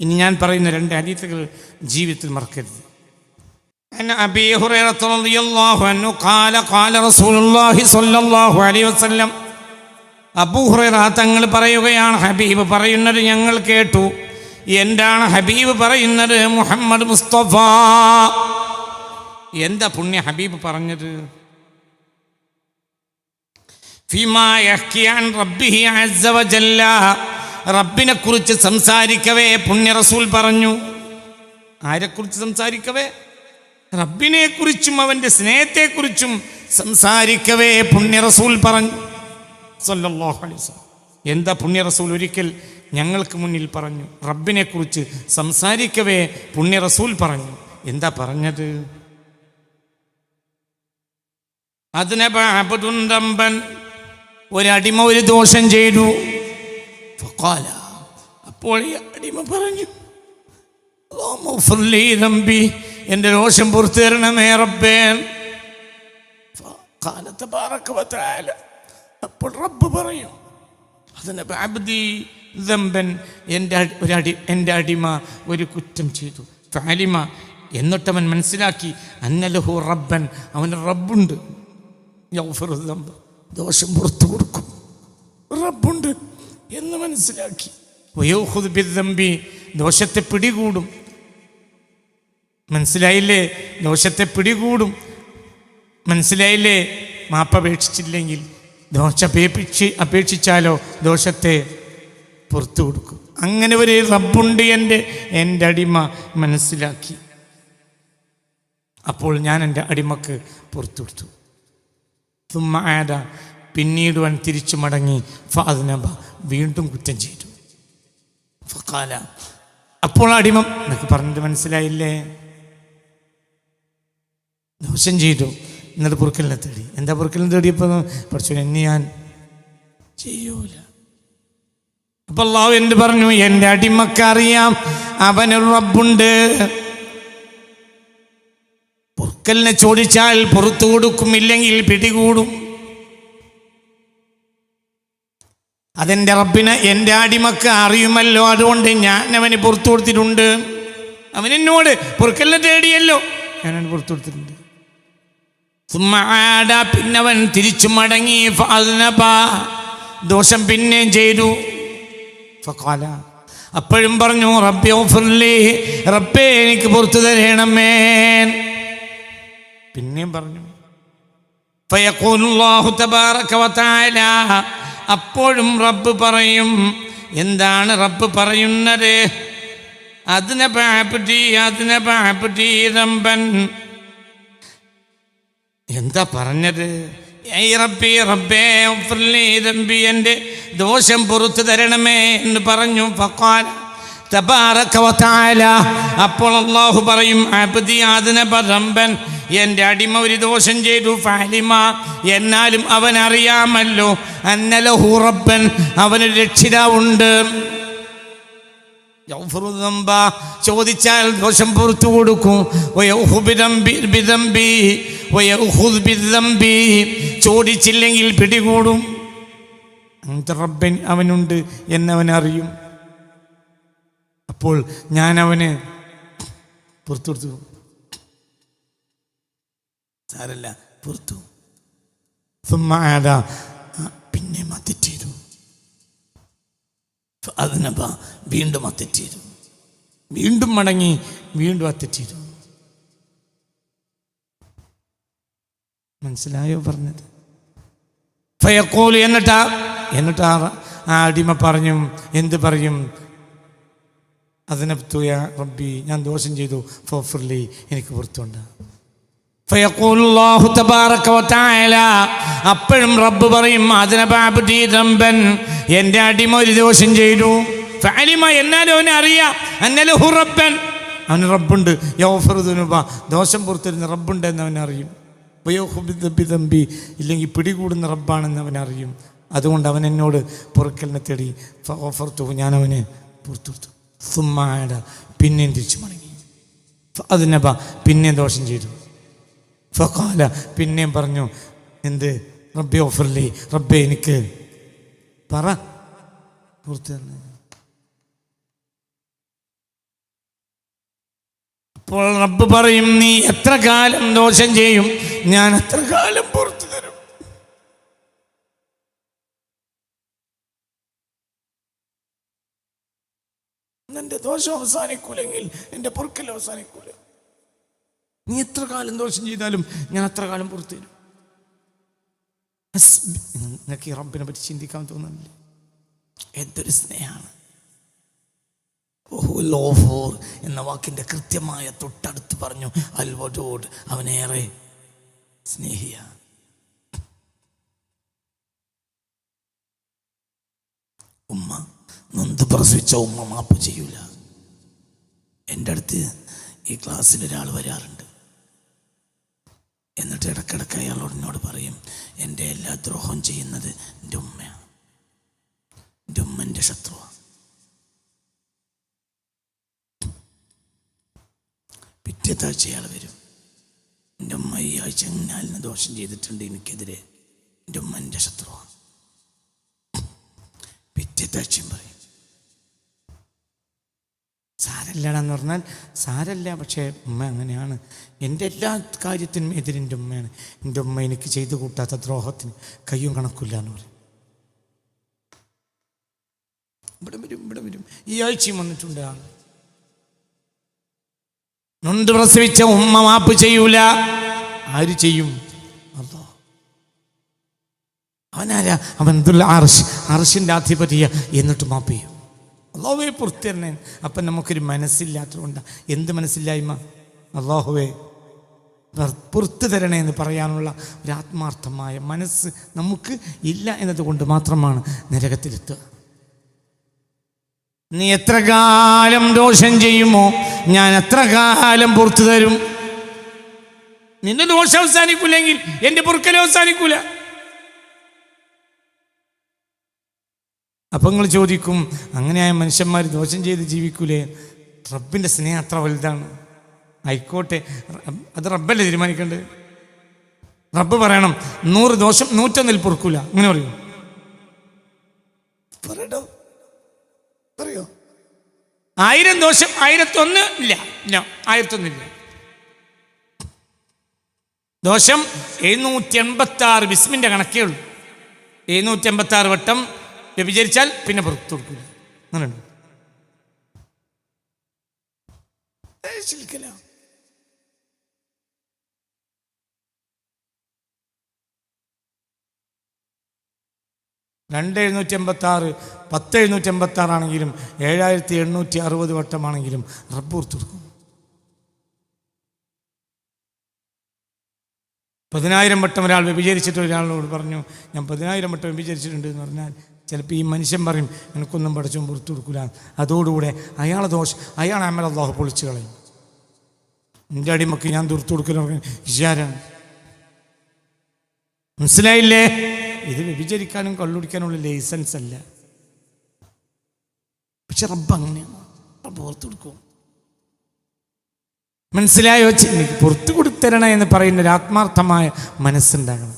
ഇനി ഞാൻ പറയുന്ന രണ്ട് ഹദീസുകൾ ജീവിതത്തിൽ മറക്കരുത് عن أبي هريرة رضي الله عنه قال قال رسول الله صلى الله عليه وسلم അബൂ ഹുറൈറ തങ്ങൾ പറയുകയാണ് ഹബീബ് പറയുന്നത് ഞങ്ങൾ കേട്ടു എന്താണ് ഹബീബ് പറയുന്നത് മുഹമ്മദ് മുസ്തഫ എന്താ പുണ്യ ഹബീബ് പറഞ്ഞത് ഫീമാ യഹ്കി അൻ റബ്ബിഹി അസ്സ വജല്ല റബ്ബിനെ കുറിച്ച് സംസാരിക്കവേ പുണ്യ റസൂൽ പറഞ്ഞു. ആരെക്കുറിച്ച് സംസാരിക്കവേ? റബ്ബിനെ കുറിച്ചും അവന്റെ സ്നേഹത്തെക്കുറിച്ചും സംസാരിക്കവേ പുണ്യ റസൂൽ പറഞ്ഞു. സല്ലല്ലാഹു അലൈഹി വസല്ലം. എന്താ പുണ്യ റസൂൽ ഒരിക്കൽ ഞങ്ങൾക്ക് മുന്നിൽ പറഞ്ഞു. റബ്ബിനെ കുറിച്ച് സംസാരിക്കവേ പുണ്യ റസൂൽ പറഞ്ഞു. എന്താ പറഞ്ഞത്? അതിനെ അതിനബൻ ഒരടിമ ഒരു ദോഷം ചെയ്തു. ഫഖാല. അപ്പോൾ ഈ അടിമ പറഞ്ഞു തമ്പി എന്റെ രോഷം പുറത്തു തരണമേ റബ്ബേൻ കാലത്ത് വതആല. അപ്പോൾ റബ്ബ് പറയും അതിന് അബ്ദി ദമ്പൻ എന്റെ അടി- ഒരു അടി എന്റെ അടിമ ഒരു കുറ്റം ചെയ്തു ഫാലിമ എന്നിട്ടവൻ മനസ്സിലാക്കി അന്നലഹു റബ്ബൻ അവന് റബ്ബുണ്ട്. ദോഷം പുറത്തു കൊടുക്കും റബ്ബുണ്ട് എന്ന് മനസ്സിലാക്കി. വയോഹുദ് ബിദ്ദംബി ദോഷത്തെ പിടികൂടും. മനസ്സിലായില്ലേ? ദോഷത്തെ പിടികൂടും. മനസ്സിലായില്ലേ? മാപ്പപേക്ഷിച്ചില്ലെങ്കിൽ ദോഷ അപേക്ഷിച്ച് അപേക്ഷിച്ചാലോ ദോഷത്തെ പുറത്തു കൊടുക്കും. അങ്ങനെ ഒരു റബ്ബുണ്ട് എന്റെ എന്റെ അടിമ മനസ്സിലാക്കി. അപ്പോൾ ഞാൻ എന്റെ അടിമക്ക് പുറത്തു കൊടുത്തു. തുമ്മ ആദ പിന്നീട് അവൻ തിരിച്ചു മടങ്ങി ഫാദനബ വീണ്ടും കുറ്റം ചെയ്തു. ഫക്കാല അപ്പോൾ അടിമം എന്നൊക്കെ പറഞ്ഞിട്ട് മനസ്സിലായില്ലേ? ദോഷം ചെയ്തു. എന്നിട്ട് പൊറുക്കലിനെ തേടി. എന്താ പൊറുക്കലിനെ തേടിയപ്പോൾ പഠിച്ചു എന്നെ ഞാൻ ചെയ്യൂല. അപ്പൊ അള്ളാഹു എന്ത് പറഞ്ഞു? എന്റെ അടിമക്കറിയാം അവനൊരു റബ്ബുണ്ട്. പൊറുക്കലിനെ ചോദിച്ചാൽ പുറത്തു കൊടുക്കും ഇല്ലെങ്കിൽ പിടികൂടും. അതെന്റെ റബ്ബിനെ എന്റെ അടിമക്ക് അറിയുമല്ലോ. അതുകൊണ്ട് ഞാൻ അവന് പുറത്തു കൊടുത്തിട്ടുണ്ട്. അവൻ എന്നോട് തേടിയല്ലോ. ഞാൻ അവന് പുറത്തു കൊടുത്തിട്ടുണ്ട്. പിന്നവൻ തിരിച്ചു മടങ്ങി. ദോഷം പിന്നെയും ചെയ്തു. അപ്പോഴും പറഞ്ഞു റബ്ബി ഓഫർലി റബ്ബേ എനിക്ക് പുറത്തു തരണമേൻ പിന്നെയും പറഞ്ഞു ഫയഖൂലുല്ലാഹു തബാറക വതആല അപ്പോഴും റബ്ബ് പറയും എന്താണ് റബ്ബ് പറയുന്നത്? അതിനെ പാപ്പറ്റി അതിനെ പാപ്പറ്റി റമ്പൻ എന്താ പറഞ്ഞത്? റബ്ബി റബ്ബേ എന്റെ ദോഷം പുറത്തു തരണമേ എന്ന് പറഞ്ഞു. വതആല അപ്പോൾ അല്ലാഹു പറയും അബ്ദി എന്റെ അടിമ ഒരു ദോഷം ചെയ്തു ഫാലിമ. എന്നാലും അവൻ അറിയാമല്ലോ അന്നല റബ്ബൻ അവനൊരു രക്ഷിതാവുണ്ട്. ചോദിച്ചാൽ ദോഷം പുറത്തു കൊടുക്കും. ചോദിച്ചില്ലെങ്കിൽ പിടികൂടും. റബ്ബൻ അവനുണ്ട് എന്നവൻ അറിയും അപ്പോൾ ഞാൻ അവന് പുറത്തു. കൊടുത്തു സാരല്ല പുറത്തു സുമ്മാത പിന്നെ തെറ്റ് അതിനപ്പ വീണ്ടും ആ വീണ്ടും മടങ്ങി വീണ്ടും ആ മനസ്സിലായോ പറഞ്ഞത്? ഫയക്കോലു എന്നിട്ടാ? എന്നിട്ടാ ആ അടിമ പറഞ്ഞു എന്ത് പറയും? അതിനെത്തുയ റബ്ബി ഞാൻ ദോഷം ചെയ്തു. ഫോഫർലി എനിക്ക് പുറത്തുണ്ട് അപ്പോഴും റബ്ബ് പറയും അതിനബാബി ദംബൻ എന്റെ അടിമ ഒരു ദോഷം ചെയ്തു. ഫാലിമ എന്നാലും അവനെ അറിയാം. അന്നലഹു റബ്ബൻ. അവന് റബ്ബുണ്ട്. യൗഫറു ദുനുബ. ദോഷം പുറത്തിരുന്ന റബ്ബുണ്ട് എന്ന് അവൻ അറിയും വയോഹുബി തമ്പി ഇല്ലെങ്കിൽ പിടികൂടുന്ന റബ്ബാണെന്ന് അവൻ അറിയും. അതുകൊണ്ട് അവൻ എന്നോട് പുറക്കലിനെ തേടി ഓഫർത്തു ഞാൻ അവന് പുറത്തു സുമ്മാട പിന്നെയും തിരിച്ചു മടങ്ങി അതിനബ പിന്നെയും ദോഷം ചെയ്തു. ഫക്കാല പിന്നെയും പറഞ്ഞു എന്ത്? റബ്ബെ ഓഫറില്ലേ റബ്ബെ എനിക്ക് പറ. പൂർത്തി അപ്പോൾ റബ്ബ് പറയും നീ എത്ര കാലം ദോഷം ചെയ്യും? ഞാൻ എത്ര കാലം പുറത്തു എന്റെ ദോഷം അവസാനിക്കൂലെങ്കിൽ എന്റെ പൊറുക്കൽ അവസാനിക്കൂല? നീ എത്ര കാലം ദോഷം ചെയ്താലും ഞാൻ അത്ര കാലം പുറത്തു തരും നിങ്ങൾക്ക് ഈ റബ്ബിനെ പറ്റി ചിന്തിക്കാൻ തോന്നുന്നില്ലേ? എന്തൊരു സ്നേഹമാണ്. ഓഫൂർ എന്ന വാക്കിന്റെ കൃത്യമായ തൊട്ടടുത്ത് പറഞ്ഞു അൽ വജൂദ് അവനേറെ സ്നേഹിയ. ഉമ്മ നൊന്ത് പ്രസവിച്ച ഉമ്മ മാപ്പ് ചെയ്യൂല? എന്റെ അടുത്ത് ഈ ക്ലാസ്സിൽ ഒരാൾ വരാറുണ്ട്. എന്നിട്ട് ഇടക്കിടക്ക് അയാളോട് എന്നോട് പറയും എന്റെ എല്ലാ ദ്രോഹം ചെയ്യുന്നത് എന്റെ ഉമ്മയാണ്. എന്റെ ഉമ്മ എന്റെ ശത്രുവാണ് ആഴ്ച അയാൾ വരും. എന്റെ ഉമ്മ ഈ ആഴ്ച ഞാലിന് ദോഷം ചെയ്തിട്ടുണ്ട്. എനിക്കെതിരെ എന്റെ ഉമ്മ എന്റെ ശത്രുവാണ് ആഴ്ചയും പറയും. സാരല്ലടാന്ന് പറഞ്ഞാൽ സാരല്ല പക്ഷേ ഉമ്മ അങ്ങനെയാണ്. എന്റെ എല്ലാ കാര്യത്തിനും എതിരെന്റെ ഉമ്മയാണ്. എന്റെ ഉമ്മ എനിക്ക് ചെയ്തു കൂട്ടാത്ത ദ്രോഹത്തിന് കയ്യും കണക്കില്ല എന്ന് പറയും. ഇവിടെ വരും ഇവിടെ വരും. ഈ ആഴ്ചയും വന്നിട്ടുണ്ട് ആണ് നൊണ്ട് പ്രസവിച്ച ഉമ്മ മാപ്പ് ചെയ്യൂല. ആര് ചെയ്യും? അവനാരാ? അവൻ അർഷ് അർഷിന്റെ ആധിപത്യ. എന്നിട്ട് മാപ്പ് ചെയ്യും. അള്ളാഹുവേ പുറത്തിരണേ അപ്പം നമുക്കൊരു മനസ്സില്ലാത്തതുകൊണ്ടാണ് എന്ത് മനസ്സില്ലായ്മ? അള്ളാഹുവേ പുറത്തു തരണേ എന്ന് പറയാനുള്ള ഒരു ആത്മാർത്ഥമായ മനസ്സ് നമുക്ക് ഇല്ല എന്നതുകൊണ്ട് മാത്രമാണ് നരകത്തിലെത്തുക. നീ എത്ര കാലം ദോഷം ചെയ്യുമോ? ഞാൻ എത്ര കാലം പുറത്തു തരും? നിന്റെ ദോഷം അവസാനിക്കൂലെങ്കിൽ എന്റെ പൊറുക്കൽ അവസാനിക്കൂല. അപ്പം നിങ്ങൾ ചോദിക്കും അങ്ങനെയായ മനുഷ്യന്മാർ ദോഷം ചെയ്ത് ജീവിക്കൂലേ? റബ്ബിന്റെ സ്നേഹം അത്ര വലുതാണ്. ആയിക്കോട്ടെ അത് റബ്ബല്ലേ തീരുമാനിക്കേണ്ടത്? റബ്ബ് പറയണം നൂറ് ദോഷം നൂറ്റൊന്നിൽ പൊറുക്കൂല. അങ്ങനെ പറയൂ? പറയട്ടോ പറയോ? ആയിരം ദോഷം ആയിരത്തൊന്ന് ഇല്ല. ഇല്ല. ആയിരത്തൊന്നില്ല ദോഷം എഴുന്നൂറ്റി എൺപത്തി ആറ് ബിസ്മിന്റെ കണക്കേ ഉള്ളൂ. എഴുന്നൂറ്റി എൺപത്തി ആറ് വട്ടം വ്യഭിചരിച്ചാൽ പിന്നെ പുറത്തു കൊടുക്കില്ല. അങ്ങനെയുണ്ട്. രണ്ട് എഴുന്നൂറ്റി എൺപത്തി ആറ് പത്ത് എഴുന്നൂറ്റി എൺപത്തി ആറാണെങ്കിലും ഏഴായിരത്തി എണ്ണൂറ്റി അറുപത് വട്ടമാണെങ്കിലും റബ്ബ് കൊടുക്കും. പതിനായിരം വട്ടം ഒരാൾ വ്യഭിചരിച്ചിട്ട് ഒരാളോട് പറഞ്ഞു ഞാൻ പതിനായിരം വട്ടം വ്യഭിചരിച്ചിട്ടുണ്ട് എന്ന് പറഞ്ഞാൽ ചിലപ്പോൾ ഈ മനുഷ്യൻ പറയും എനിക്കൊന്നും പഠിച്ചും പുറത്തു കൊടുക്കില്ല അതോടുകൂടെ അയാളെ ദോഷം അയാൾ അമൽ അള്ളാഹു പൊളിച്ചു കളയും. എന്റെ അടിമക്ക് ഞാൻ തീർത്തു കൊടുക്കലും വിചാരാണ് മനസ്സിലായില്ലേ? ഇത് വ്യഭിചരിക്കാനും കള്ളുടിക്കാനുള്ള ലൈസൻസ് അല്ല. പക്ഷെ റബ്ബ് അങ്ങനെയാണ് പുറത്തു കൊടുക്കും. മനസ്സിലായോ? എനിക്ക് പുറത്തു കൊടുത്തരണ എന്ന് പറയുന്ന ഒരു ആത്മാർത്ഥമായ മനസ്സുണ്ടാകണം.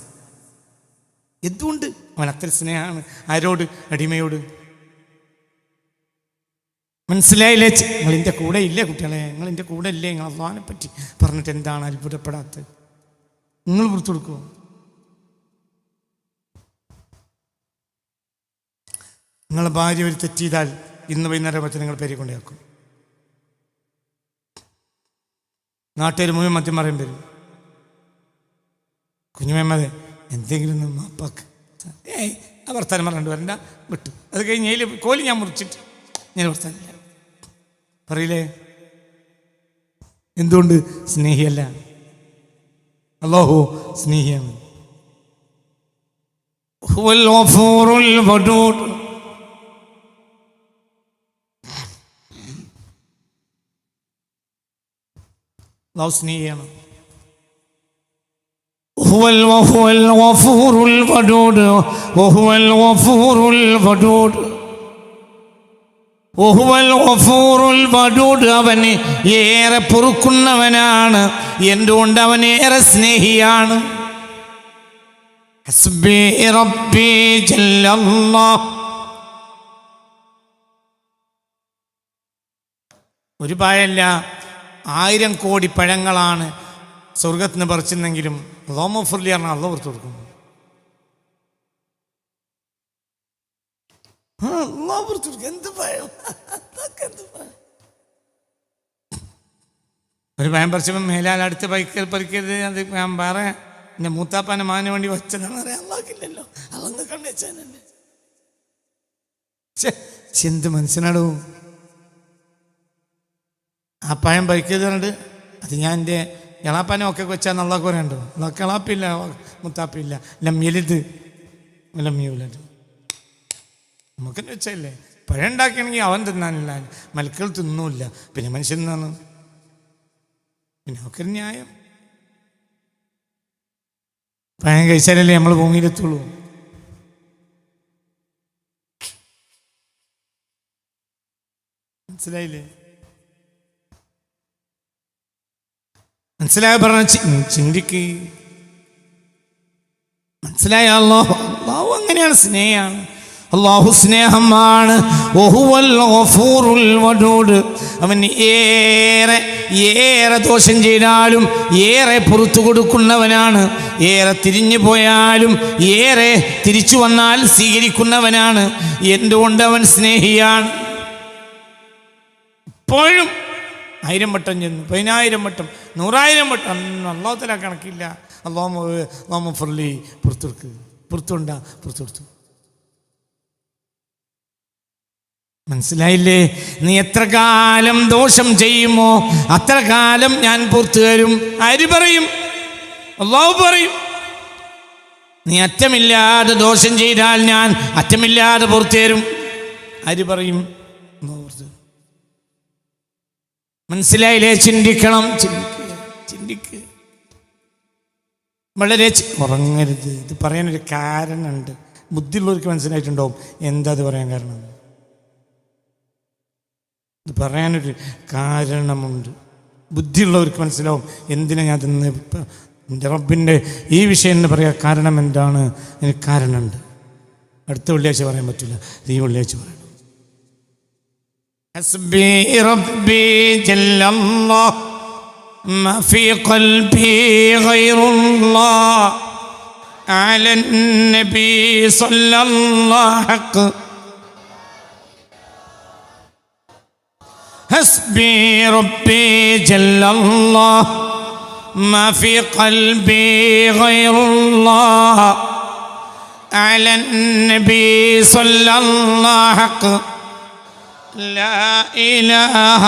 എന്തുകൊണ്ട്? അവൻ അത്ര സ്നേഹമാണ്. ആരോട്? അടിമയോട്. മനസ്സിലായില്ലേ? നിങ്ങൾ എന്റെ കൂടെ ഇല്ലേ കുട്ടികളെ? നിങ്ങൾ എന്റെ കൂടെ ഇല്ലേ? നിങ്ങൾ അള്ളഹാനെ പറ്റി പറഞ്ഞിട്ട് എന്താണ് അത്ഭുതപ്പെടാത്തത്? നിങ്ങൾ പുറത്തു കൊടുക്കുമോ നിങ്ങളെ ഭാര്യ ഒരു തെറ്റ് ചെയ്താൽ ഇന്ന് വൈകുന്നേരം പറ്റി നിങ്ങൾ പേരെ കൊണ്ടേക്കും നാട്ടുകാർ മുഴുവൻ മദ്യം പറയാൻ വരും. കുഞ്ഞുമേമ്മതെ എന്തെങ്കിലും മാപ്പാക്ക്. ഏയ് ആ വർത്താനം പറഞ്ഞിട്ട് വരണ്ട വിട്ടു. അത് കഴിഞ്ഞ് അതിൽ കോലി ഞാൻ മുറിച്ചിട്ട് ഞാൻ വർത്താനില്ല പറയില്ലേ? എന്തുകൊണ്ട്? സ്നേഹിയല്ല. അല്ലാഹു സ്നേഹിയാണ്. അള്ളാഹു സ്നേഹിയാണ്. هو وهو الغفور الودود وهو الغفور الودود وهو الغفور الودود അവന് ഏറെ പൊറുക്കുന്നവനാണ് എന്തുകൊണ്ട് അവൻ ഏറെ സ്നേഹിയാണ് ഹസ്ബി റബ്ബി ജല്ലല്ലാഹ് ഒരു പായല്ല ആയിരം കോടി പഴങ്ങളാണ് സ്വർഗത്തിന് പറിച്ചിരുന്നെങ്കിലും ലോമഫുർലി പറഞ്ഞാൽ അള്ള പുറത്തു കൊടുക്കും. ആ, പുറത്തു കൊടുക്കും. എന്ത് ഭയം? ഒരു ഭയം പറിച്ചപ്പോൾ മേലാൽ അടുത്ത പൈക്കൽ പറിക്കരുത് അത് ഞാൻ വേറെ എന്റെ മൂത്താപ്പാന്റെ മാന് വേണ്ടി വച്ചതാണ് അറിയാൻ അള്ളാക്കില്ലല്ലോ അള്ളന്ന് കണ്ടുവെച്ചാനല്ലേ എന്ത് ആ പഴം പറിക്കരുത് അത് ഞാൻ എന്റെ എളാപ്പാനെ ഒക്കെ വെച്ചാൽ നല്ല കുറയുണ്ടോ അതൊക്കെ എളാപ്പില്ല മുത്താപ്പില്ല. ലമ്യലിത് ലമ്യൂലത് നമുക്ക് വെച്ചല്ലേ പഴം ഉണ്ടാക്കണമെങ്കിൽ അവൻ തിന്നാനില്ല. മലക്കൾ തിന്നൂല്ല. പിന്നെ മനുഷ്യൻ തിന്നാണ് പിന്നെ ഒക്കെ ന്യായം. പഴം കഴിച്ചാലല്ലേ നമ്മൾ ഭൂമിയിലെത്തുള്ളൂ. മനസ്സിലായില്ലേ? മനസ്സിലായ പറഞ്ഞ ചിന്തിക്ക്. മനസ്സിലായ അള്ളാഹു അള്ളാഹു അങ്ങനെയാണ് സ്നേഹമാണ്. അള്ളാഹു സ്നേഹമാണ്. അവൻ ഏറെ ഏറെ ദോഷം ചെയ്താലും ഏറെ പുറത്തു കൊടുക്കുന്നവനാണ്. ഏറെ തിരിഞ്ഞു പോയാലും ഏറെ തിരിച്ചു വന്നാൽ സ്വീകരിക്കുന്നവനാണ്. എന്തുകൊണ്ട് അവൻ സ്നേഹിയാണ്? ഇപ്പോഴും ആയിരം വട്ടം ചെന്നു പതിനായിരം വട്ടം നൂറായിരം വട്ടം. അള്ളാഹത്തില കണക്കില്ല. അള്ളാഹ് അള്ളാഹ് ഫുള്ളി പുറത്തെടുക്ക്. പുറത്തുണ്ട പുറത്തു കൊടുത്തു മനസ്സിലായില്ലേ? നീ എത്ര കാലം ദോഷം ചെയ്യുമോ? അത്ര കാലം ഞാൻ പുറത്തു തരും. ആര് പറയും? അള്ളാഹു പറയും. നീ അറ്റമില്ലാതെ ദോഷം ചെയ്താൽ ഞാൻ അറ്റമില്ലാതെ പുറത്തു തരും. ആര് പറയും? അള്ളാഹു പുറത്തു. മനസ്സിലായില്ലേ? ചിന്തിക്കണം. ചിന്തിക്കുക ചിന്തിക്കുക വളരെ ഉറങ്ങരുത്. ഇത് പറയാനൊരു കാരണമുണ്ട്. ബുദ്ധിയുള്ളവർക്ക് മനസ്സിലായിട്ടുണ്ടാവും. എന്താ അത് പറയാൻ കാരണം? ഇത് പറയാനൊരു കാരണമുണ്ട്. ബുദ്ധിയുള്ളവർക്ക് മനസ്സിലാവും. എന്തിനാ ഞാൻ തന്നെ എന്റെ റബ്ബിന്റെ ഈ വിഷയം എന്ന് പറയാൻ കാരണം എന്താണ്? അതിന് കാരണമുണ്ട്. അടുത്ത വെള്ളിയാഴ്ച പറയാൻ പറ്റില്ല. ഈ വെള്ളിയാഴ്ച പറയണം حسبي ربي جل الله. ما في قلبي غير الله. على النبي صلى الله حق. حسبي ربي جل الله. ما في قلبي غير الله. على النبي صلى الله حق. لا إله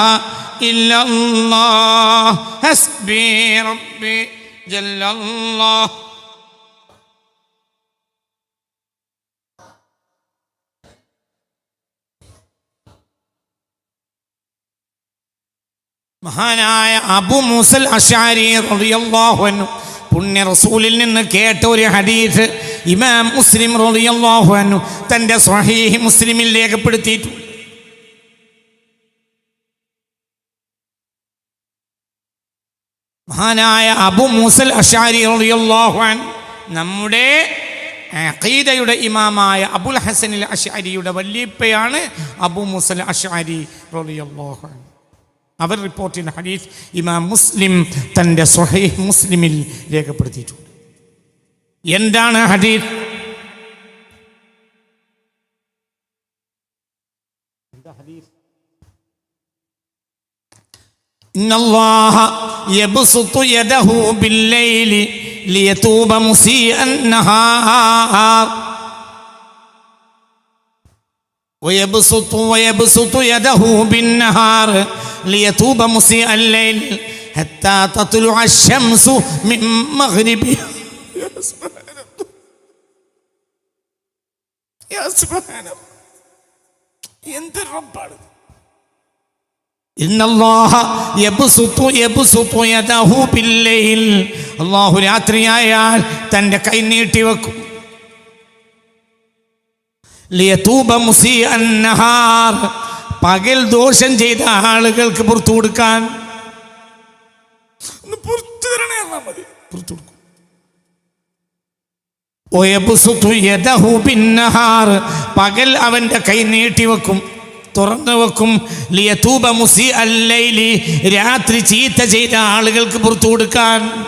إلا الله حسبي ربي جل الله മഹാനായ അബു മുസൽ അഷാരി റളിയല്ലാഹു അൻഹു പുണ്യ റസൂലിൽ നിന്ന് കേട്ട ഒരു ഹദീസ് ഇമാം മുസ്ലിം റളിയല്ലാഹു അൻഹു തൻ്റെ സ്വഹീഹ് മുസ്ലിമിൽ രേഖപ്പെടുത്തിയിട്ടുണ്ട് മഹാനായ അബു മൂസൽ അഷാരി നമ്മുടെ അഖീദയുടെ ഇമാമായ അബുൽ ഹസനിൽ അഷാരിയുടെ വല്യപ്പയാണ് അബു മുസൽ അഷാരി റളിയല്ലാഹു അൻഹു അവർ റിപ്പോർട്ട് ചെയ്യുന്ന ഹദീസ് ഇമാം മുസ്ലിം തന്റെ സ്വഹീഹ് മുസ്ലിമിൽ രേഖപ്പെടുത്തിയിട്ടുണ്ട്. എന്താണ് ഹദീസ്? إن الله يبسط يده بالليل ليتوب مسيء النهار ويبسط ويبسط يده بالنهار ليتوب مسيء الليل حتى تطلع الشمس من مغربها يا سبحان الله يا سبحان الله എന്ത് റബ്ബാണ് അള്ളാഹു രാത്രിയായാൽ തന്റെ കൈ നീട്ടി വെക്കും. പകൽ ദോഷം ചെയ്ത ആളുകൾക്ക് പുറത്തു കൊടുക്കാൻ. പുറത്തു. പകൽ അവന്റെ കൈ നീട്ടി വെക്കും. തുറന്നു വെക്കും ലിയതൂബ മുസി അല്ലൈലി രാത്രി ചീത്ത ചെയ്ത ആളുകൾക്ക് പുറത്തു കൊടുക്കാൻ.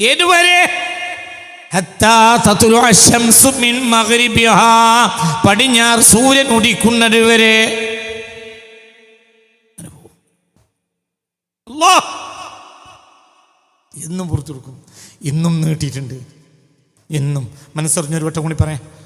ഏതുവരെ. പടിഞ്ഞാറ് സൂര്യൻ ഉദിക്കുന്നത് വരെ. എന്നും പുറത്തു കൊടുക്കും. ഇന്നും നീട്ടിയിട്ടുണ്ട്. എന്നും. മനസ്സറിഞ്ഞൊരു വട്ടം കൂടി പറയാം.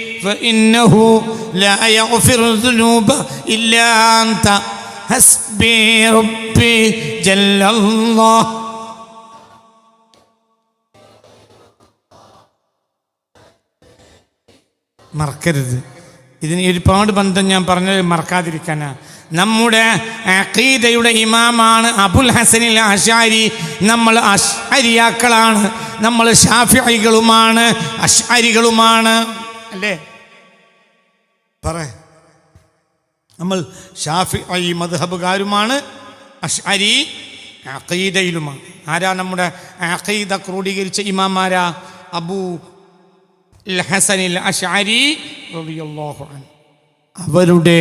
فإنه لا يغفر الذنوب إلا أنت حسبي ربي جل الله മറക്കരുത് ഇതിന് ഒരുപാട് ബന്ധം ഞാൻ പറഞ്ഞത് മറക്കാതിരിക്കാനാ നമ്മുടെ അഖീദയുടെ ഇമാമാണ് അബുൽ ഹസനിൽ അഷാരി നമ്മൾ അഷ്അരിയാക്കളാണ് നമ്മൾ ഷാഫികളുമാണ് അഷ്അരികളുമാണ് അല്ലേ പറ. നമ്മൾ ഷാഫി ഈ മദ്ഹബുകാരുമാണ് അഷ്അരി അഖീദയിലുമാണ്. ആരാ നമ്മുടെ അഖീദ ക്രോഡീകരിച്ച ഇമാമാരാ? അബൂ ഹസനിൽ അഷ്അരി അവരുടെ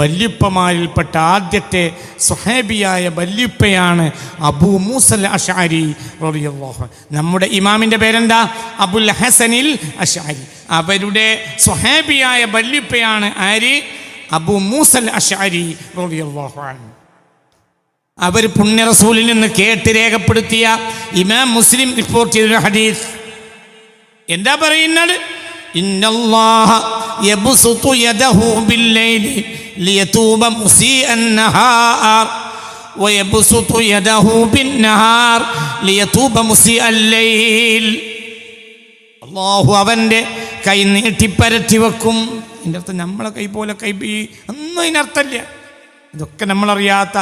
വല്യപ്പമാരിൽപ്പെട്ട ആദ്യത്തെ സുഹേബിയായ വല്യപ്പയാണ് അബൂ മൂസൽ അഷാരി റളിയല്ലാഹു. നമ്മുടെ ഇമാമിന്റെ പേരെന്താ? അബുൽ ഹസനിൽ അഷാരി അവരുടെ സ്വഹാബിയായ വല്യുപ്പയാണ് ആര്? അബു മൂസൽ അഷാരി അവർ പുണ്യ റസൂലിൽ നിന്ന് കേട്ട് രേഖപ്പെടുത്തിയ ഇമാം മുസ്ലിം റിപ്പോർട്ട് ചെയ്തൊരു ഹദീസ്. എന്താ പറയുന്നത്? അള്ളാഹു അവന്റെ കൈ നീട്ടിപ്പരത്തി വെക്കും. ഇതിന്റെ അർത്ഥം നമ്മളെ കൈ പോലെ കൈ ഒന്നും ഇതിനർത്ഥമില്ല ഇതൊക്കെ നമ്മളറിയാത്ത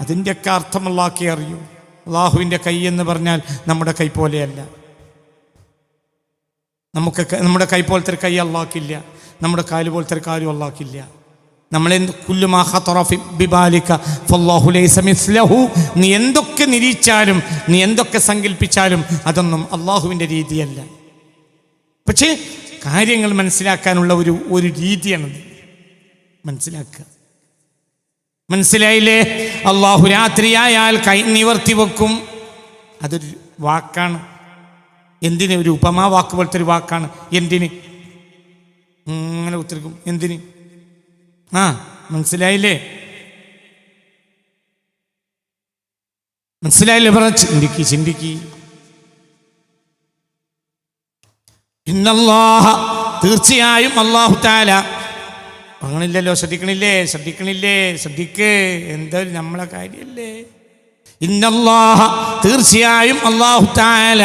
അതിന്റെയൊക്കെ അർത്ഥം അറിയൂ. അള്ളാഹുവിന്റെ കൈ എന്ന് പറഞ്ഞാൽ നമ്മുടെ കൈ പോലെയല്ല. നമുക്ക് നമ്മുടെ കൈ പോലത്തെ കൈ അള്ളാക്കില്ല നമ്മുടെ കാൽ പോലത്തെ കാലും അള്ളാക്കില്ല മിസ്ലഹു. നീ എന്തൊക്കെ നിരീച്ചാലും നീ എന്തൊക്കെ സങ്കല്പിച്ചാലും അതൊന്നും അള്ളാഹുവിന്റെ രീതിയല്ല. പക്ഷേ കാര്യങ്ങൾ മനസ്സിലാക്കാനുള്ള ഒരു ഒരു രീതിയാണത്. മനസ്സിലാക്കുക. മനസ്സിലായില്ലേ? അള്ളാഹു രാത്രിയായാൽ കൈ നിവർത്തി വെക്കും. അതൊരു വാക്കാണ്. എന്തിന്? ഒരു ഉപമാ വാക്ക് പോലത്തെ ഒരു വാക്കാണ്. എന്തിന്? അങ്ങനെ ഉത്തരക്കും എന്തിന്? ആ മനസ്സിലായില്ലേ? മനസ്സിലായില്ലേ? പറഞ്ഞ ചിന്തിക്ക് ചിന്തിക്ക്. ഇന്നല്ലാഹ. തീർച്ചയായും അള്ളാഹു താല അങ്ങനില്ലല്ലോ ശ്രദ്ധിക്കണില്ലേ? ശ്രദ്ധിക്കണില്ലേ? ശ്രദ്ധിക്ക്. എന്താ നമ്മളെ കാര്യമല്ലേ ഇന്നല്ലാഹ. തീർച്ചയായും അള്ളാഹു താല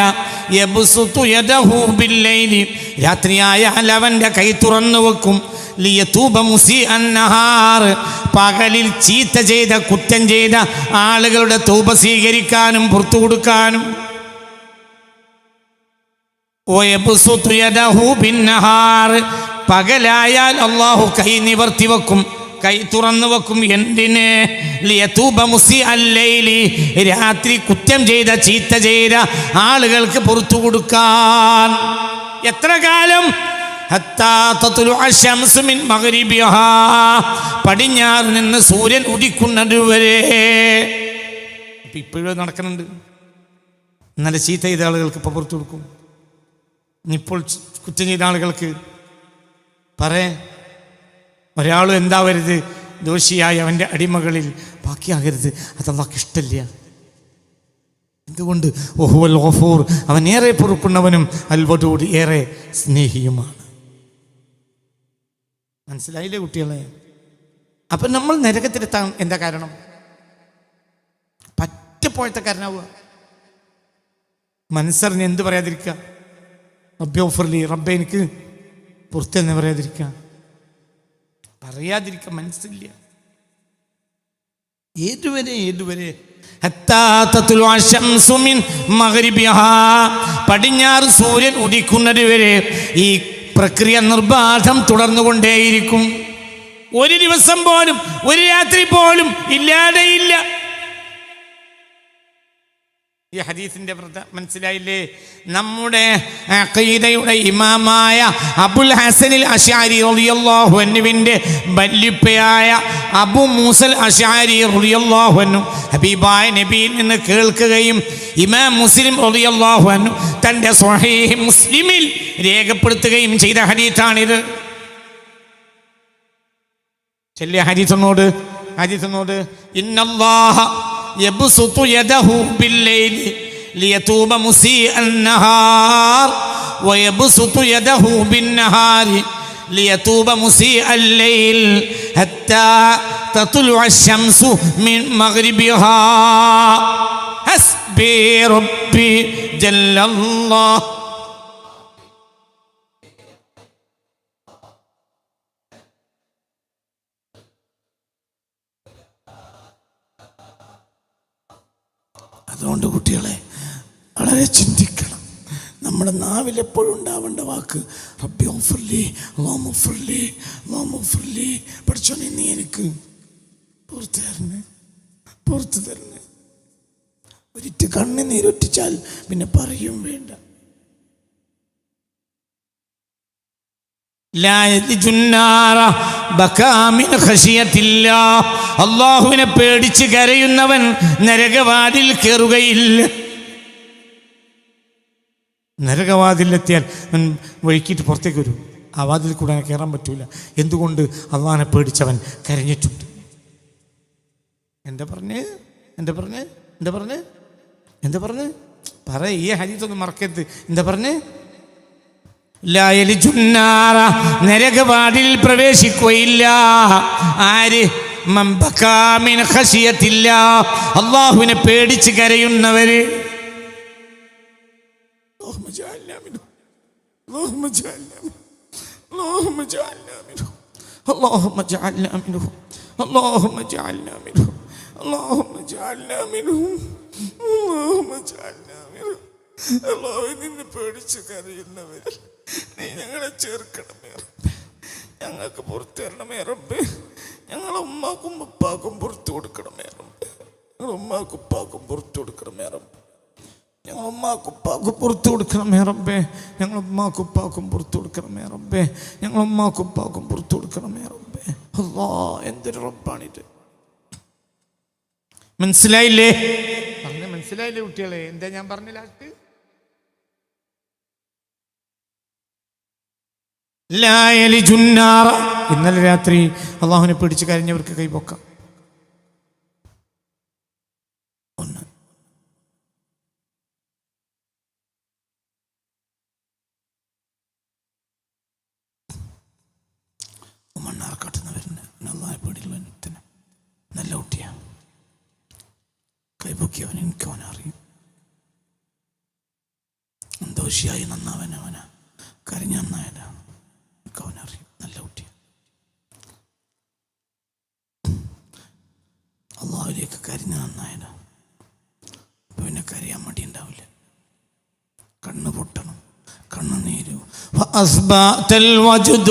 രാത്രിയായാൽ അവന്റെ കൈ തുറന്നു വെക്കും. പകലിൽ ചീത്ത ചെയ്ത കുറ്റം ചെയ്ത ആളുകളുടെ തൂപ സ്വീകരിക്കാനും പുറത്തു കൊടുക്കാനും. പകലായാൽ അള്ളാഹു കൈ നിവർത്തി വെക്കും. കൈ തുറന്നു വെക്കും എന്തിന്? രാത്രി കുറ്റം ചെയ്ത ചീത്ത ചെയ്ത ആളുകൾക്ക് പുറത്തു കൊടുക്കാൻ. എത്ര കാലം. പടിഞ്ഞാറ് നിന്ന് സൂര്യൻ ഉദിക്കുന്നതുവരെ ഇപ്പോഴും നടക്കുന്നുണ്ട്. നല്ല ചീത്ത ചെയ്ത ആളുകൾക്ക് ഇപ്പൊ പുറത്തു കൊടുക്കും. ഇപ്പോൾ കുറ്റം ചെയ്ത ആളുകൾക്ക് പറയേ ഒരാളും എന്താവരുത്? ദോഷിയായ അവന്റെ അടിമകളിൽ ബാക്കിയാകരുത്. അത് അള്ളാഹ്ക്ക് ഇഷ്ടമില്ല. എന്തുകൊണ്ട്? ഓഹുവൽ ഓഫൂർ അവൻ ഏറെ പൊറുക്കുന്നവനും അൽവദൂട് ഏറെ സ്നേഹിയുമാണ്. മനസ്സിലായില്ലേ കുട്ടികളെ? അപ്പം നമ്മൾ നരകത്തിലെത്താൻ എന്താ കാരണം? പറ്റപ്പോഴത്തെ കാരണമാവുക. മനസ്സറിഞ്ഞ് എന്ത് പറയാതിരിക്കുക? റബ്ബെ ഓഫർലി റബ്ബെ എനിക്ക് പുറത്തെന്ന് പറയാതിരിക്കുക. പറയാതിരിക്കാൻ മനസ്സില്ല. ഏതുവരെ ഏതുവരെ. പടിഞ്ഞാറ് സൂര്യൻ ഉദിക്കുന്നത് വരെ ഈ പ്രക്രിയ നിർബാധം തുടർന്നുകൊണ്ടേയിരിക്കും. ഒരു ദിവസം പോലും ഒരു രാത്രി പോലും ഇല്ലാതെയില്ല. ഈ ഹദീസിന്റെ വ്രത മനസ്സിലായില്ലേ? നമ്മുടെ അഖീദയുടെ ഇമാമായ അബുൽ ഹസനിൽ അഷാരി അൻഹുവിന്റെ വല്യുപ്പയായ അബു മൂസൽ അഷാരി അൻഹു ഹബീബായ നബിയിൽ നിന്ന് കേൾക്കുകയും ഇമാം മുസ്ലിം റളിയല്ലാഹു അൻഹു തന്റെ സ്വഹീഹ് മുസ്ലിമിൽ രേഖപ്പെടുത്തുകയും ചെയ്ത ഹദീസാണിത്. ചെല്ലിയ ഹരീസനോട് ഹരീസനോട് ഇന്നല്ലാഹ يبسط يده بالليل ليتوب مسيء النهار ويبسط يده بالنهار ليتوب مسيء الليل حتى تطلع الشمس من مغربها. حسبي ربي جل الله. അതുകൊണ്ട് കുട്ടികളെ വളരെ ചിന്തിക്കണം. നമ്മുടെ നാവിൽ എപ്പോഴും ഉണ്ടാവേണ്ട വാക്ക് റബ്ബി ഓഫർലി ലോമോഫർലി ഓഫർലി പഠിച്ചോനെ നീ എനിക്ക് പുറത്തു തരണേ പുറത്തു തരണേ. ഒരിറ്റ് കണ്ണിനീരൊറ്റിച്ചാൽ പിന്നെ പറയും വേണ്ട. അള്ളാഹുവിനെ പേടിച്ച് കരയുന്നവൻ നരകവാതിൽ കയറുകയില്ല നരകവാതിലെത്തിയാൽ അവൻ വഴുക്കിയിട്ട് പുറത്തേക്ക് വരും. ആ വാതിൽ കൂടെ കയറാൻ പറ്റൂല. എന്തുകൊണ്ട് അള്ളാഹിനെ പേടിച്ചവൻ കരഞ്ഞിട്ടുണ്ട്? എന്താ പറഞ്ഞ്? എന്താ പറഞ്ഞ്? എന്താ പറഞ്ഞ്? എന്താ പറഞ്ഞ്? പറ ഈ ഹരിത്തൊന്നും മറക്കരുത്. എന്താ പറഞ്ഞ്? നരകവാതിൽ പ്രവേശിക്കുകയില്ല. ആര്? അള്ളാഹുവിനെ പേടിച്ച് കരയുന്നവര് പേടിച്ച് കരയുന്നവര് നീ ഞങ്ങളെ ചേർക്കണമേ ഞങ്ങൾക്ക് പുറത്തു തരണമേ റബ്ബേ. ഞങ്ങളെ ഉമ്മാക്കും ഉപ്പാക്കും പുറത്തു കൊടുക്കണമേ റബ്ബേ. ഞങ്ങളെ ഉമ്മാക്കും ഉപ്പാക്കും പുറത്തു കൊടുക്കണമേ റബ്ബേ. ഞങ്ങൾ ഉമ്മാക്കുപ്പാക്കും പുറത്തു കൊടുക്കണമേ റബ്ബേ. ഞങ്ങൾ ഉമ്മാക്കുപ്പാക്കും പുറത്തു കൊടുക്കണമേ റബ്ബേ. ഞങ്ങൾ ഉമ്മാക്കുപ്പാക്കും പുറത്തു കൊടുക്കണമേ റബ്ബേ. അല്ലാ എന്തൊരു റബ്ബാണിത്. മനസ്സിലായില്ലേ? പറഞ്ഞ മനസ്സിലായില്ലേ കുട്ടികളെ? എന്താ ഞാൻ പറഞ്ഞ ലായലി ജുന്നാറ. ഇന്നലെ രാത്രി അള്ളാഹുവിനെ പിടിച്ച് കരഞ്ഞവർക്ക് കൈപൊക്കാം ഒന്ന്. മണ്ണാർക്കാട്ടുന്ന നന്നാവനവന നന്നായി പേടിയുള്ള നല്ല കരഞ്ഞ എനിക്ക് അവനെ അറിയും നല്ല കുട്ടിയാണ് അള്ളാഹുലേക്ക് കരിഞ്ഞ നന്നായനാ അപ്പൊ പിന്നെ കരയാൻ മടി ഉണ്ടാവില്ല കണ്ണ് പൊട്ടണം കണ്ണ് നീരു فأصبحت الوجد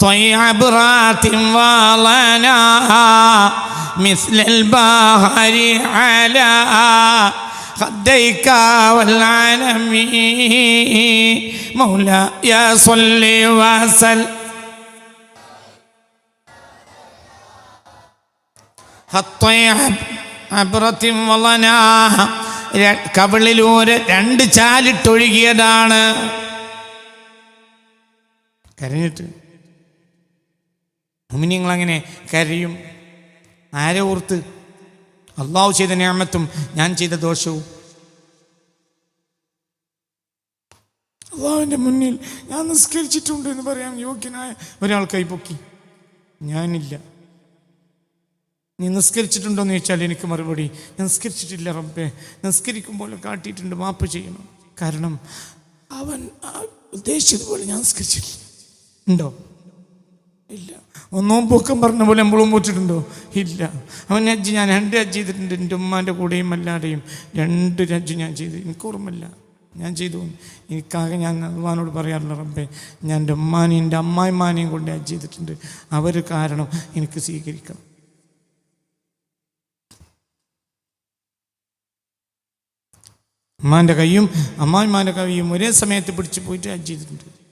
طيع برات ولنا مثل البحر على خديك والعالم مولاي صل وسلم خطي عبرة ولنا കവിളിലൂര് രണ്ട് ചാലിട്ടൊഴുകിയതാണ് കരഞ്ഞിട്ട് നിങ്ങൾ അങ്ങനെ കരയും ആരെ ഓർത്ത് അള്ളാഹു ചെയ്ത ഞാമത്തും ഞാൻ ചെയ്ത ദോഷവും. അള്ളാഹുവിന്റെ മുന്നിൽ ഞാൻ നിസ്കരിച്ചിട്ടുണ്ട് എന്ന് പറയാൻ യോഗ്യനായ ഒരാൾ കൈപൊക്കി ഞാനില്ല. നീ നിസ്കരിച്ചിട്ടുണ്ടോ എന്ന് ചോദിച്ചാൽ എനിക്ക് മറുപടി. ഞാൻ നിസ്കരിച്ചിട്ടില്ല റബ്ബേ. നിസ്കരിക്കുമ്പോൾ കാട്ടിയിട്ടുണ്ട് മാപ്പ് ചെയ്യണം. കാരണം അവൻ ഉദ്ദേശിച്ചതുപോലെ ഞാൻ നിസ്കരിച്ചിട്ടില്ല. ഉണ്ടോ? ഇല്ല. ഒന്നും പൊക്കം പറഞ്ഞ പോലെ എമ്പളും പോച്ചിട്ടുണ്ടോ ഇല്ല. അവൻ അജ്ജി ഞാൻ രണ്ട് ഹജ്ജ് ചെയ്തിട്ടുണ്ട്. എന്റെ ഉമ്മാന്റെ കൂടെയും അല്ലാതെയും രണ്ട് ഹജ്ജ് ഞാൻ ചെയ്തു. എനിക്ക് ഓർമ്മയില്ല. ഞാൻ ചെയ്തു. എനിക്കാകെ ഞാൻ അള്ളഹാനോട് പറയാറില്ല റബ്ബേ ഞാൻ എന്റെ ഉമ്മാനെയും എന്റെ അമ്മായിമാനെയും കൊണ്ട് ഹജ്ജ് ചെയ്തിട്ടുണ്ട്. അവർ കാരണം എനിക്ക് സ്വീകരിക്കണം. അമ്മാന്റെ കൈയും അമ്മായിമാന്റെ കൈയും ഒരേ സമയത്ത് പിടിച്ച് പോയിട്ട് ഹജ്ജ് ചെയ്തിട്ടുണ്ട്.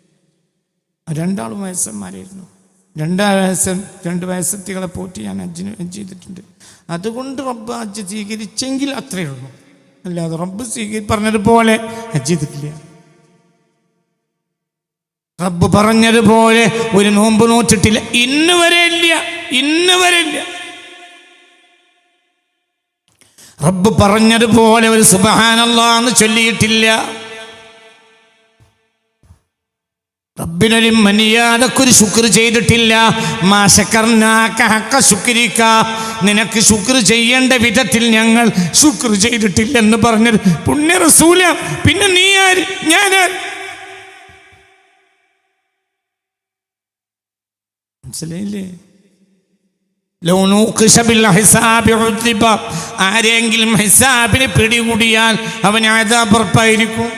രണ്ടാളും വയസ്സന്മാരായിരുന്നു. രണ്ടാ വയസ്സൻ രണ്ട് വയസ്സത്തികളെ പോറ്റി ഞാൻ അജ്ജിന് ചെയ്തിട്ടുണ്ട്. അതുകൊണ്ട് റബ്ബ് അജ്ജ് സ്വീകരിച്ചെങ്കിൽ അത്രയേ ഉള്ളൂ. അല്ലാതെ റബ്ബ് സ്വീകരി പറഞ്ഞതുപോലെ ഹജ്ജ് ചെയ്തിട്ടില്ല. റബ്ബ് പറഞ്ഞതുപോലെ ഒരു നോമ്പ് നോറ്റിട്ടില്ല. ഇന്ന് വരെ ഇല്ല. ഇന്ന് വരെ ഇല്ല. റബ്ബ് പറഞ്ഞതുപോലെ ഒരു സുബഹാനല്ലാന്ന് ചൊല്ലിയിട്ടില്ല. റബ്ബിനൊരു മര്യാദക്കൊരു ശുക്ർ ചെയ്തിട്ടില്ല. ശുക്രിക്ക. നിനക്ക് ശുക്ർ ചെയ്യേണ്ട വിധത്തിൽ ഞങ്ങൾ ശുക്ർ ചെയ്തിട്ടില്ലെന്ന് പറഞ്ഞത് പുണ്യ റസൂല. പിന്നെ നീ ആര്? ഞാൻ മനസ്സിലായില്ലേ. ആരെങ്കിലും ഹിസാബിനെ പിടികൂടിയാൽ അവൻ ആദാപുറപ്പായിരിക്കും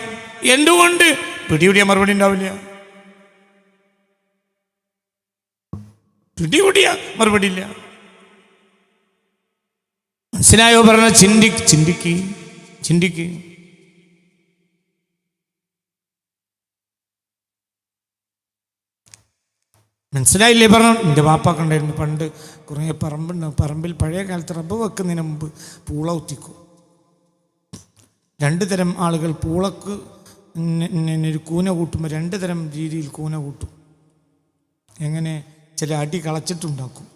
എന്തുകൊണ്ട്? പിടികൂടിയ മറുപടി ഉണ്ടാവില്ല. പിടികൂടിയ മറുപടി ഇല്ല മനസ്സിലായോ പറഞ്ഞ ചിന്തി ചിന്തിക്ക് ചിന്തിക്ക്. മനസ്സിലായില്ലേ പറഞ്ഞു? എന്റെ വാപ്പൊക്കെ ഉണ്ടായിരുന്നു പണ്ട് കുറേ പറമ്പുണ്ടാവും പറമ്പിൽ പഴയ കാലത്ത് റബ്ബ് വെക്കുന്നതിന് മുമ്പ് പൂള ഒത്തിക്കും രണ്ട് തരം ആളുകൾ പൂളക്ക് ഒരു കൂന കൂട്ടുമ്പോൾ രണ്ട് തരം രീതിയിൽ കൂന കൂട്ടും. എങ്ങനെ? ചില അടി കളച്ചിട്ടുണ്ടാക്കും.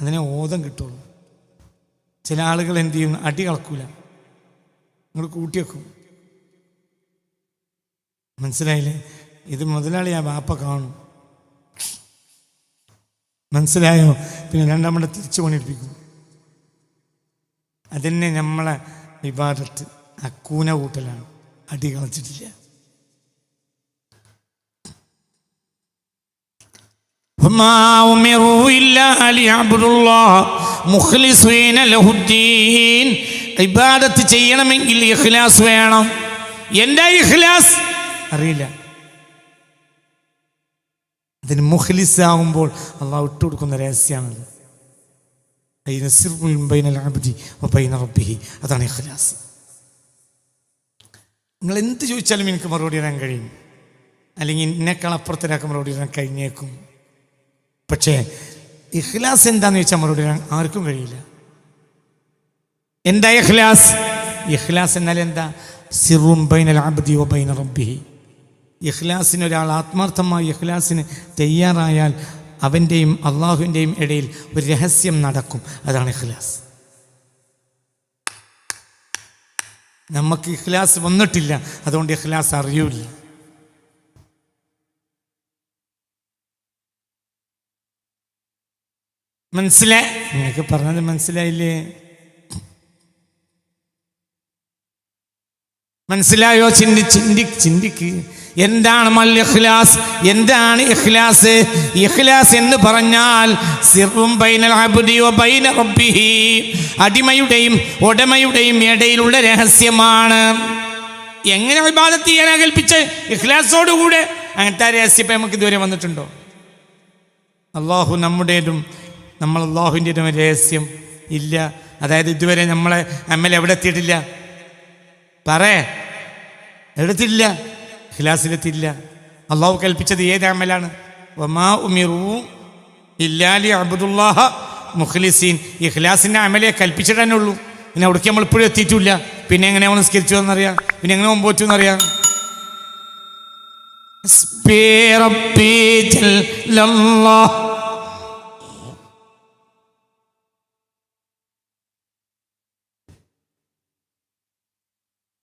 അതിനെ ഓതം കിട്ടുള്ളൂ. ചില ആളുകൾ എന്ത് ചെയ്യും? അടി കളക്കൂല. നിങ്ങൾ കൂട്ടിയേക്കും മനസ്സിലായില്ലേ? ഇത് മുതലാളി ആ വാപ്പ കാണും. മനസ്സിലായോ? പിന്നെ രണ്ടാമത്തെ തിരിച്ചു പണിയെടുപ്പിക്കും. അതന്നെ നമ്മളെ വിവാദത്ത് അക്കൂന കൂട്ടലാണ്. അടി കളച്ചിട്ടില്ല. وما أمروا إلا ليعبدوا الله مخلصين له الدين ഇബാദത്ത് ചെയ്യണമെങ്കിൽ ഇഖ്ലാസ് വേണം എന്താ ഇഖ്ലാസ് അറിയില്ല അതിന് മുഖ്ലിസ് ആകുമ്പോൾ അള്ളാഹ് വിട്ടുകൊടുക്കുന്ന രഹസ്യമാണത് അതിന് സിർബുൽ ബൈനൽ അബ്ദി വബൈന റബ്ബിഹി അതാണ് ഇഖ്ലാസ് നിങ്ങൾ എന്ത് ചോദിച്ചാലും എനിക്ക് മറുപടി തരാൻ കഴിയും അല്ലെങ്കിൽ എന്നെക്കാൾ അപ്പുറത്തിനാക്കാൻ മറുപടി തരാൻ കഴിഞ്ഞേക്കും പക്ഷേ ഇഖ്ലാസ് എന്താന്ന് ചോദിച്ചാൽ മറുപടി ആർക്കും കഴിയില്ല. എന്താ ഇഖ്ലാസ്? ഇഖ്ലാസ് എന്നാൽ എന്താ? സിറും ബൈനൽ അബ്ദി വബൈന റബ്ബിഹി. ഇഖ്ലാസിന് ഒരാൾ ആത്മാർത്ഥമായി ഇഖ്ലാസിന് തയ്യാറായാൽ അവന്റെയും അള്ളാഹുവിന്റെയും ഇടയിൽ ഒരു രഹസ്യം നടക്കും. അതാണ് ഇഖ്ലാസ്. നമുക്ക് ഇഖ്ലാസ് വന്നിട്ടില്ല. അതുകൊണ്ട് ഇഖ്ലാസ് അറിയൂല മനസ്സിലായി നിങ്ങൾക്ക് പറഞ്ഞത് മനസ്സിലായില്ലേ? മനസ്സിലായോ? ചിന്തി ചിന്തി ചിന്തിക്ക്. എന്താണ് മൽ ഇഖ്ലാസ്? എന്താണ് ഇഖ്ലാസ്? ഇഖ്ലാസ് എന്ന് പറഞ്ഞാൽ സിറും ബൈനൽ അബുദിയോ ബൈന റബ്ബിഹി. അടിമയുടെയും ഉടമയുടെയും ഇടയിലുള്ള രഹസ്യമാണ്. എങ്ങനെ വിവാദത്ത് ചെയ്യാനാ കൽപ്പിച്ച്? ഇഖ്ലാസോടുകൂടെ. അങ്ങനത്തെ രഹസ്യം നമുക്ക് ഇതുവരെ വന്നിട്ടുണ്ടോ? അള്ളാഹു നമ്മുടേതും നമ്മൾ അള്ളാഹുവിൻ്റെതും രഹസ്യം ഇല്ല അതായത് ഇതുവരെ നമ്മളെ അമ്മൽ എവിടെ എത്തിയിട്ടില്ല പറേ എടുത്തില്ല ഖിലാസിലെത്തില്ല അള്ളാഹു കൽപ്പിച്ചത് ഏത് അമലാണ് വമാ ഉമിറൂ ഇല്ലാലി അബ്ദുല്ലാഹ മുഖ്ലിസീൻ ഈ ഖിലാസിൻ്റെ അമലെ കൽപ്പിച്ചിട്ട് തന്നെ ഉള്ളൂ പിന്നെ അവിടേക്ക് നമ്മൾ ഇപ്പോഴും എത്തിയിട്ടില്ല പിന്നെ എങ്ങനെ നമ്മൾ നിസ്കരിച്ചു എന്നറിയാം പിന്നെ എങ്ങനെ മുമ്പ് വെച്ചു എന്നറിയാം حسبي ربي جل الله